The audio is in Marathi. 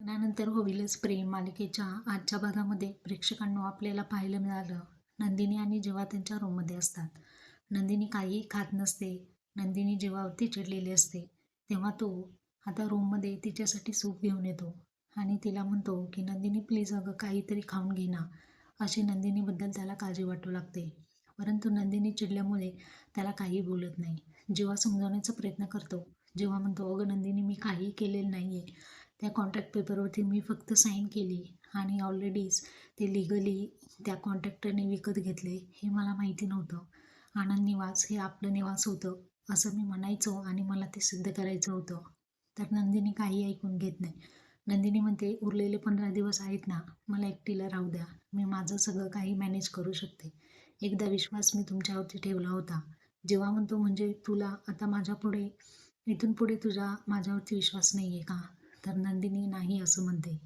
लग्नानंतर होईलच प्रेम मालिकेच्या आजच्या भागामध्ये प्रेक्षकांना आपल्याला पाहायला मिळालं. नंदिनी आणि जेव्हा त्यांच्या रूममध्ये असतात. नंदिनी काही खात नसते. नंदिनी जेव्हावरती चिडलेली असते तेव्हा तो आता रूममध्ये तिच्यासाठी सूप घेऊन येतो आणि तिला म्हणतो की नंदिनी प्लीज अगं काहीतरी खाऊन घे ना. अशी नंदिनीबद्दल त्याला काळजी वाटू लागते. परंतु नंदिनी चिडल्यामुळे त्याला काही बोलत नाही. जेव्हा समजावण्याचा प्रयत्न करतो जेव्हा म्हणतो अगं नंदिनी मी काही केलेलं नाही आहे त्या कॉन्ट्रॅक्ट पेपरवरती मी फक्त साईन केली आणि ऑलरेडीच ते लिगली त्या कॉन्ट्रॅक्टरने विकत घेतले हे मला माहिती नव्हतं. आनंद निवास हे आपलं निवास होतं असं मी म्हणायचो आणि मला ते सिद्ध करायचं होतं. तर नंदिनी काही ऐकून घेत नाही. नंदिनी म्हणते उरलेले पंधरा दिवस आहेत ना मला एकटीला राहू द्या. मी माझं सगळं काही मॅनेज करू शकते. एकदा विश्वास मी तुमच्यावरती ठेवला होता. जेव्हा म्हणतो म्हणजे तुला आता माझ्या पुढे इथून पुढे तुझा माझ्यावरती विश्वास नाही आहे का? तर नंदिनी नाही असं म्हणते.